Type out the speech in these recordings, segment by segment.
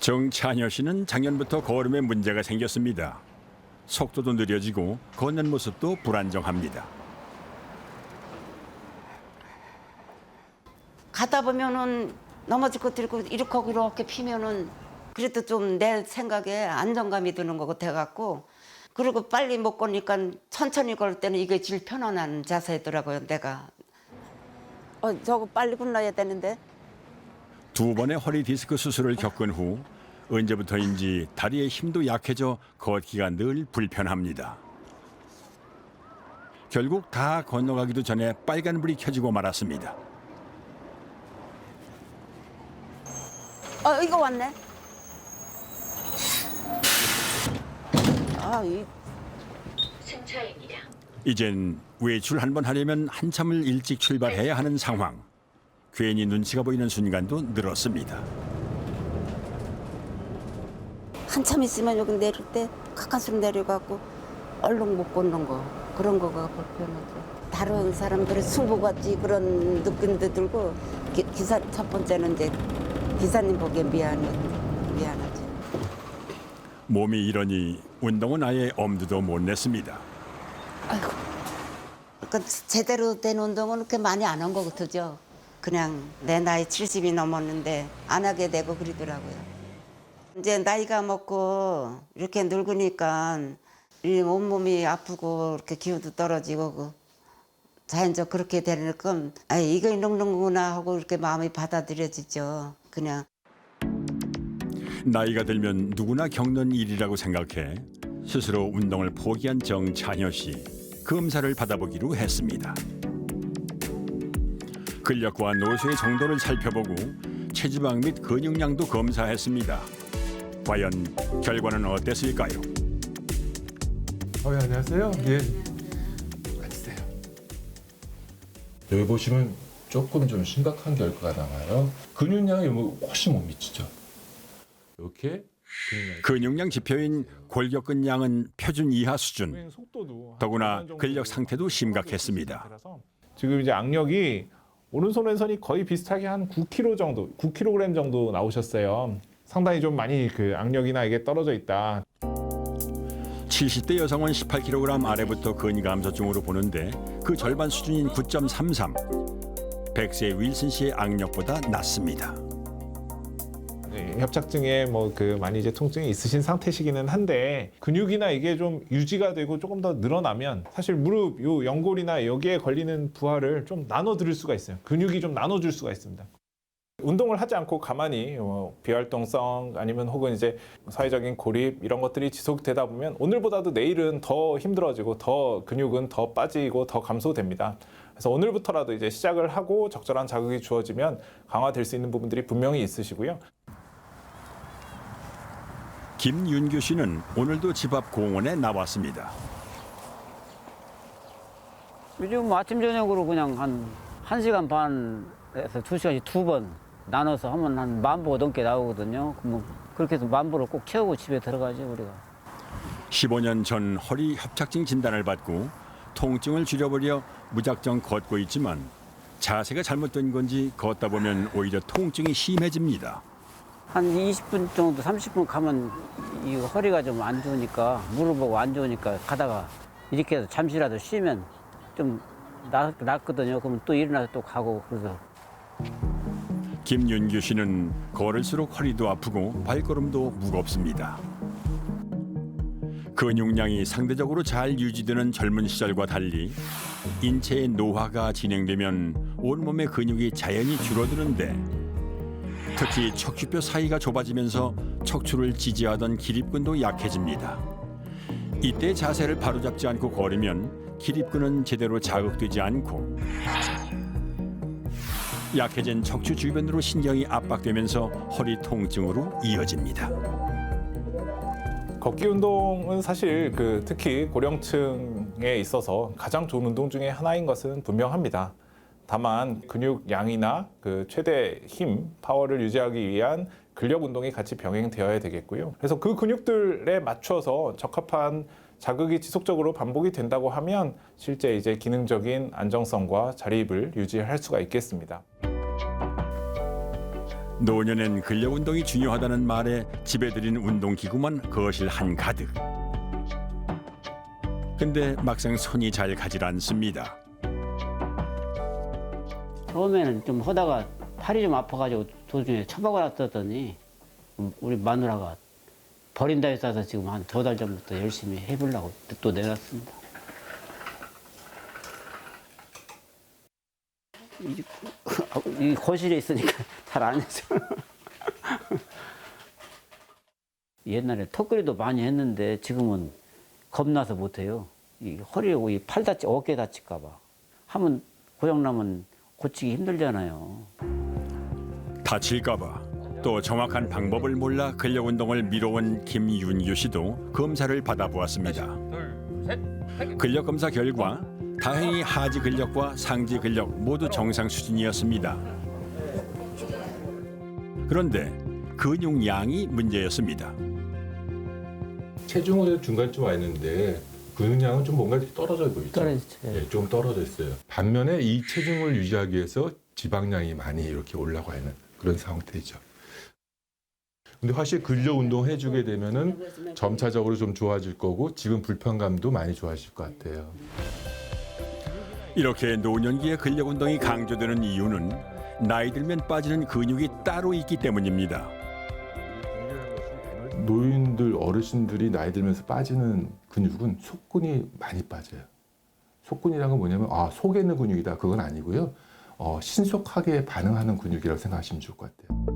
정찬여 씨는 작년부터 걸음에 문제가 생겼습니다. 속도도 느려지고 걷는 모습도 불안정합니다. 가다 보면은 넘어질 것 들고 이렇게 하고 이렇게 피면은 그래도 좀 내 생각에 안정감이 드는 것 같아갖고 그리고 빨리 못 걷니까 천천히 걸 때는 이게 제일 편안한 자세더라고요 내가 어 저거 빨리 굴러야 되는데 두 번의 허리 디스크 수술을 겪은 후 언제부터인지 다리의 힘도 약해져 걷기가 늘 불편합니다. 결국 다 건너가기도 전에 빨간불이 켜지고 말았습니다. 어 이거 왔네 아 이 승차입니다. 이젠 외출 한 번 하려면 한참을 일찍 출발해야 하는 상황. 괜히 눈치가 보이는 순간도 늘었습니다. 한참 있으면 여기 내릴 때 가까스로 내려가고 얼른 못 걷는 거 그런 거가 불편하죠. 다른 사람들의 승부같이 그런 느낌도 들고 기, 기사 첫 번째는 이제 기사님 보기에 미안해 미안하지. 몸이 이러니 운동은 아예 엄두도 못 냈습니다. 그러니까 제대로 된 운동은 그렇게 많이 안 한 거 같죠. 그냥 내 나이 70이 넘었는데 안 하게 되고 그러더라고요. 이제 나이가 먹고 이렇게 늙으니까 이 온몸이 아프고 이렇게 기운도 떨어지고 그 자연적 그렇게 되는 건 아, 이거 늙는구나 하고 이렇게 마음이 받아들여지죠. 그냥 나이가 들면 누구나 겪는 일이라고 생각해 스스로 운동을 포기한 정찬여 씨 검사를 받아보기로 했습니다. 근력과 노쇠의 정도를 살펴보고 체지방 및 근육량도 검사했습니다. 과연 결과는 어땠을까요? 어, 예, 안녕하세요. 예. 앉으세요. 여기 보시면 조금 좀 심각한 결과가 나와요. 근육량이 뭐 훨씬 못 미치죠. 이렇게 근육량 지표인 골격근량은 표준 이하 수준. 속도도 더구나 근력 상태도 심각했습니다. 지금 이제 악력이 오른손 왼손이 거의 비슷하게 한 9kg 정도, 9kg 정도 나오셨어요. 상당히 좀 많이 그 악력이나 이게 떨어져 있다. 70대 여성은 18kg 아래부터 근감소증으로 보는데 그 절반 수준인 9.33. 100세 윌슨 씨의 악력보다 낮습니다. 네, 협착증에 뭐 그 많이 이제 통증이 있으신 상태시기는 한데 근육이나 이게 좀 유지가 되고 조금 더 늘어나면 사실 무릎 요 연골이나 여기에 걸리는 부하를 좀 나눠 드릴 수가 있어요. 근육이 좀 나눠 줄 수가 있습니다. 운동을 하지 않고 가만히 뭐 비활동성 아니면 혹은 이제 사회적인 고립 이런 것들이 지속되다 보면 오늘보다도 내일은 더 힘들어지고 더 근육은 더 빠지고 더 감소됩니다. 그래서 오늘부터라도 이제 시작을 하고 적절한 자극이 주어지면 강화될 수 있는 부분들이 분명히 있으시고요. 김윤규 씨는 오늘도 집 앞 공원에 나왔습니다. 요즘 뭐 아침 저녁으로 그냥 한 1시간 반에서 2시간씩 두 번 나눠서 하면 한 만보 넘게 나오거든요. 뭐 그렇게 해서 만 보를 꼭 채우고 집에 들어가죠, 우리가. 15년 전 허리 협착증 진단을 받고 통증을 줄여보려 무작정 걷고 있지만 자세가 잘못된 건지 걷다 보면 오히려 통증이 심해집니다. 한 20분 정도, 30분 가면 이 허리가 좀 안 좋으니까, 무릎하고 안 좋으니까 가다가 이렇게 해서 잠시라도 쉬면 좀 낫, 낫거든요. 그러면 또 일어나서 또 가고 그래서 김윤규 씨는 걸을수록 허리도 아프고 발걸음도 무겁습니다. 근육량이 상대적으로 잘 유지되는 젊은 시절과 달리 인체의 노화가 진행되면 온몸의 근육이 자연히 줄어드는데 특히 척추뼈 사이가 좁아지면서 척추를 지지하던 기립근도 약해집니다. 이때 자세를 바로잡지 않고 걸으면 기립근은 제대로 자극되지 않고 약해진 척추 주변으로 신경이 압박되면서 허리 통증으로 이어집니다. 걷기 운동은 사실 그 특히 고령층에 있어서 가장 좋은 운동 중에 하나인 것은 분명합니다. 다만 근육 양이나 그 최대 힘, 파워를 유지하기 위한 근력 운동이 같이 병행되어야 되겠고요. 그래서 그 근육들에 맞춰서 적합한 자극이 지속적으로 반복이 된다고 하면 실제 이제 기능적인 안정성과 자립을 유지할 수가 있겠습니다. 노년엔 근력 운동이 중요하다는 말에 집에 들인 운동 기구만 거실 한 가득. 근데 막상 손이 잘 가질 않습니다. 처음에는 좀 하다가 팔이 좀 아파가지고 도중에 처박아 놨더니 우리 마누라가 버린다 했어서 지금 한 두 달 전부터 열심히 해보려고 또 내놨습니다. 이, 이 거실에 있으니까 잘 안 해서. 옛날에 턱걸이도 많이 했는데 지금은 겁나서 못해요. 이 허리하고 이 팔 다치, 어깨 다칠까봐. 하면 고장나면 고치기 힘들잖아요. 다칠까봐 또 정확한 방법을 몰라 근력 운동을 미뤄온 김윤규 씨도 검사를 받아보았습니다. 근력 검사 결과 다행히 하지 근력과 상지 근력 모두 정상 수준이었습니다. 그런데 근육 양이 문제였습니다. 체중은 중간쯤 와 있는데 근육량은 좀 뭔가 떨어져 보이죠. 떨어지죠. 예, 좀 떨어져 있어요. 반면에 이 체중을 유지하기 위해서 지방량이 많이 이렇게 올라가 있는 그런 상태이죠. 근데 확실히 근력 운동 해주게 되면은 점차적으로 좀 좋아질 거고 지금 불편감도 많이 좋아질 것 같아요. 이렇게 노년기에 근력 운동이 강조되는 이유는 나이 들면 빠지는 근육이 따로 있기 때문입니다. 노인들 어르신들이 나이 들면서 빠지는 근육은 속근이 많이 빠져요. 속근이란 건 뭐냐면 아 속에 있는 근육이다 그건 아니고요. 어, 신속하게 반응하는 근육이라고 생각하시면 좋을 것 같아요.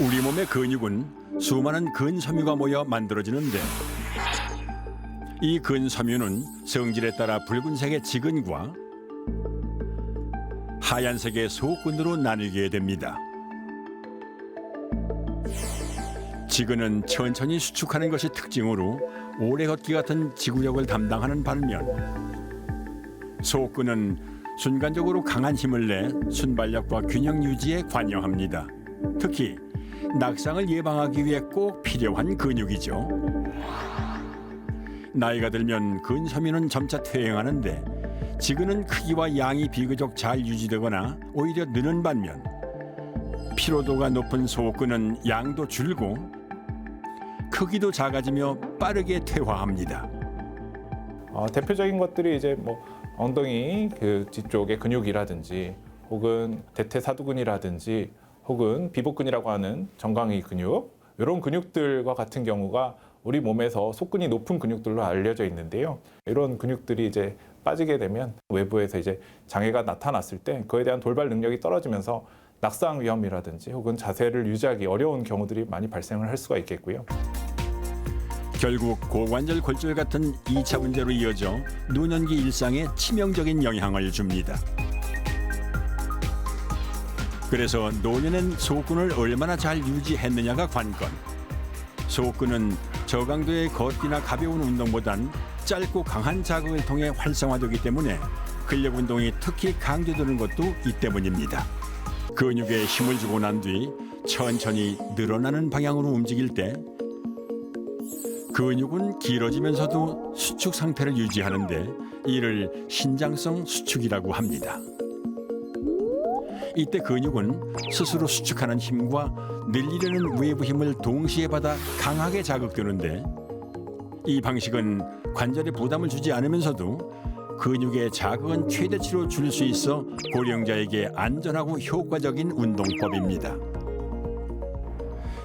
우리 몸의 근육은 수많은 근섬유가 모여 만들어지는데 이 근섬유는 성질에 따라 붉은색의 지근과 하얀색의 소근으로 나뉘게 됩니다. 지근은 천천히 수축하는 것이 특징으로 오래 걷기 같은 지구력을 담당하는 반면 소근은 순간적으로 강한 힘을 내 순발력과 균형 유지에 관여합니다. 특히 낙상을 예방하기 위해 꼭 필요한 근육이죠. 나이가 들면 근섬유는 점차 퇴행하는데 지근은 크기와 양이 비교적 잘 유지되거나 오히려 느는 반면 피로도가 높은 소근은 양도 줄고 크기도 작아지며 빠르게 퇴화합니다. 어, 대표적인 것들이 이제 뭐 엉덩이 그 뒤쪽의 근육이라든지 혹은 대퇴사두근이라든지 혹은 비복근이라고 하는 정강이 근육 이런 근육들과 같은 경우가 우리 몸에서 속근이 높은 근육들로 알려져 있는데요. 이런 근육들이 이제 빠지게 되면 외부에서 이제 장애가 나타났을 때 그에 대한 돌발 능력이 떨어지면서 낙상 위험이라든지 혹은 자세를 유지하기 어려운 경우들이 많이 발생을 할 수가 있겠고요. 결국 고관절 골절 같은 2차 문제로 이어져 노년기 일상에 치명적인 영향을 줍니다. 그래서 노년엔 소근을 얼마나 잘 유지했느냐가 관건. 소근은 저강도의 걷기나 가벼운 운동보단 짧고 강한 자극을 통해 활성화되기 때문에 근력 운동이 특히 강조되는 것도 이 때문입니다. 근육에 힘을 주고 난 뒤 천천히 늘어나는 방향으로 움직일 때 근육은 길어지면서도 수축 상태를 유지하는데 이를 신장성 수축이라고 합니다. 이때 근육은 스스로 수축하는 힘과 늘리려는 외부 힘을 동시에 받아 강하게 자극되는데 이 방식은 관절에 부담을 주지 않으면서도 근육의 자극은 최대치로 줄수 있어 고령자에게 안전하고 효과적인 운동법입니다.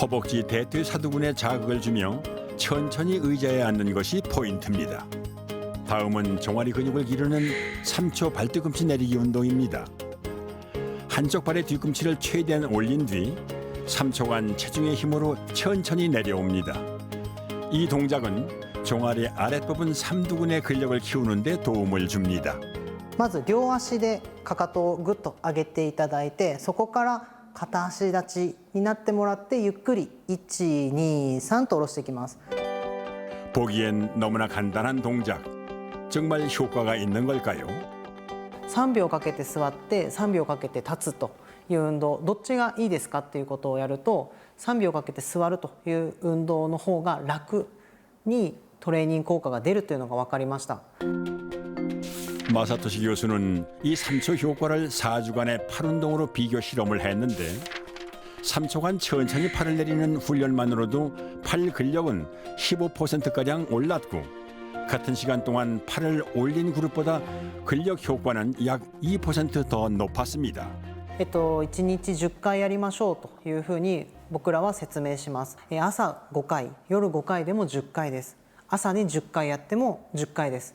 허벅지 대퇴사두근에 자극을 주며 천천히 의자에 앉는 것이 포인트입니다. 다음은 종아리 근육을 기르는 3초 발뒤꿈치 내리기 운동입니다. 한쪽 발의 뒤꿈치를 최대한 올린 뒤 3초간 체중의 힘으로 천천히 내려옵니다. 이 동작은 종아리 아랫부분 삼두근의 근력을 키우는 데 도움을 줍니다. まず両足でかかとをぐっと上げていただいてそこから 片足立ちになってもらってゆっくり123と下ろしていきます 보기엔 너무나 간단한 동작. 정말 효과가 있는 걸까요? 3秒かけて座って3秒かけて立つという運動どっちがいいですかっていうことをやると3秒かけて座るという運動の方が楽にトレーニング効果が出るというのが分かりました 마사토시 교수는 이 3초 효과를 4주간의 팔 운동으로 비교 실험을 했는데 3초간 천천히 팔을 내리는 훈련만으로도 팔 근력은 15%가량 올랐고 같은 시간 동안 팔을 올린 그룹보다 근력 효과는 약 2%더 높았습니다. えっと、1日10回やりましょうというふうに僕らは説明しますえ朝5回夜5回でも10回です朝に10回やっても10回です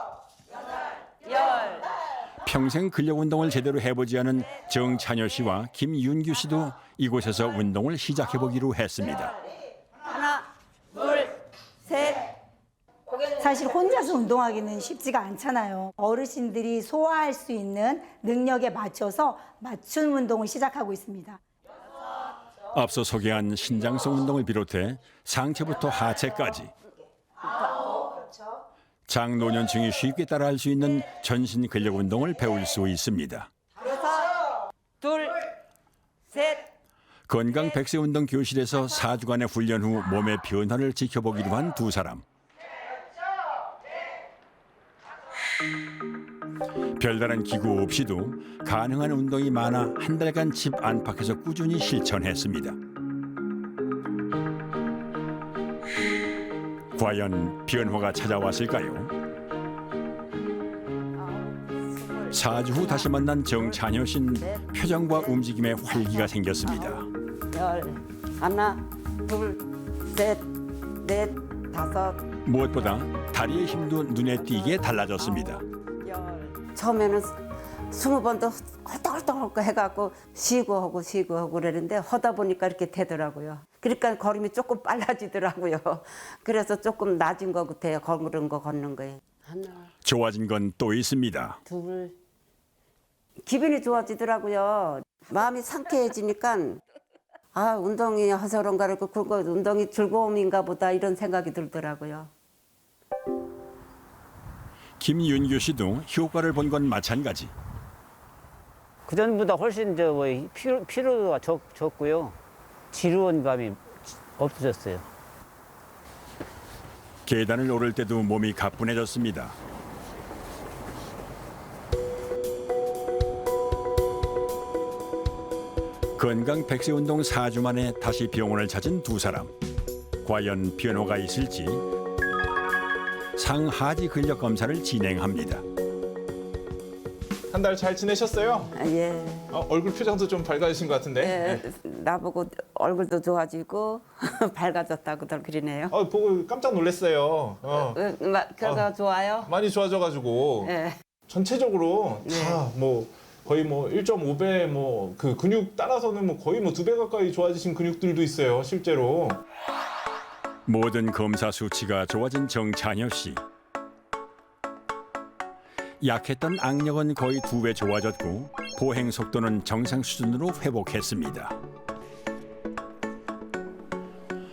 열. 평생 근력 운동을 제대로 해보지 않은 정찬효 씨와 김윤규 씨도 이곳에서 운동을 시작해 보기로 했습니다. 하나, 둘, 셋. 사실 혼자서 운동하기는 쉽지가 않잖아요. 어르신들이 소화할 수 있는 능력에 맞춰서 맞춤 운동을 시작하고 있습니다. 앞서 소개한 신장성 운동을 비롯해 상체부터 하체까지 장노년층이 쉽게 따라할 수 있는 전신 근력 운동을 배울 수 있습니다. 둘, 셋. 건강 백세 운동 교실에서 4주간의 훈련 후 몸의 변화를 지켜보기로 한 두 사람. 별다른 기구 없이도 가능한 운동이 많아 한 달간 집 안팎에서 꾸준히 실천했습니다. 과연 변화가 찾아왔을까요? 4주 후 다시 만난 정찬효 씨는 표정과 움직임에 활기가 생겼습니다. 열. 하나, 둘, 셋, 넷, 다섯, 무엇보다 다리의 힘도 눈에 띄게 달라졌습니다. 열. 처음에는 스무 번도 헐떡헐떡 해갖고 쉬고 하고 쉬고 하고 그러는데 하다 보니까 이렇게 되더라고요. 그러니까 걸음이 조금 빨라지더라고요. 그래서 조금 낮은 것 같아요. 걸은 거 걷는 거에. 하나, 좋아진 건 또 있습니다. 둘. 기분이 좋아지더라고요. 마음이 상쾌해지니까 아 운동이 그러고 그거 운동이 즐거움인가 보다 이런 생각이 들더라고요. 김윤규 씨도 효과를 본 건 마찬가지. 그 전보다 훨씬 저 뭐 피로, 피로도가 적, 적고요. 지루한 감이 없어졌어요. 계단을 오를 때도 몸이 가뿐해졌습니다. 건강 백세 운동 4주 만에 다시 병원을 찾은 두 사람. 과연 변화가 있을지 상하지 근력 검사를 진행합니다. 한 달 잘 지내셨어요? 아, 예. 어, 얼굴 표정도 좀 밝아지신 것 같은데. 예, 나보고 얼굴도 좋아지고 밝아졌다고들 그러네요. 어, 보고 깜짝 놀랐어요. 어, 어, 마- 결과가 좋아요? 많이 좋아져가지고 예. 전체적으로 네. 다뭐 거의 뭐 1.5배 뭐 그 근육 따라서는 뭐 거의 뭐 두 배 가까이 좋아지신 근육들도 있어요 실제로. 모든 검사 수치가 좋아진 정찬효 씨. 약했던 악력은 거의 두 배 좋아졌고 보행 속도는 정상 수준으로 회복했습니다.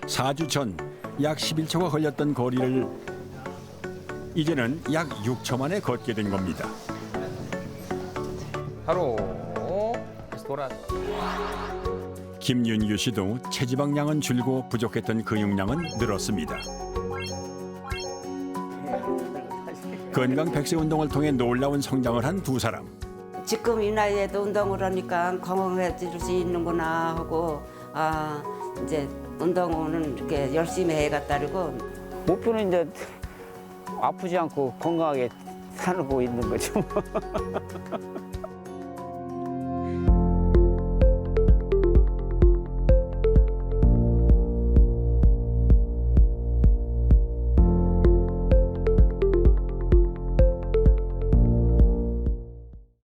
4주 전 약 11초가 걸렸던 거리를 이제는 약 6초 만에 걷게 된 겁니다. 바로 다시 돌아. 김윤규 씨도 체지방량은 줄고 부족했던 근육량은 늘었습니다. 건강 백세 운동을 통해 놀라운 성장을 한 두 사람. 지금 이 나이에도 운동을 하니까 건강해질 수 있는구나 하고 아 이제 운동은 이렇게 열심히 해갔다고 목표는 이제 아프지 않고 건강하게 살고 있는 거죠.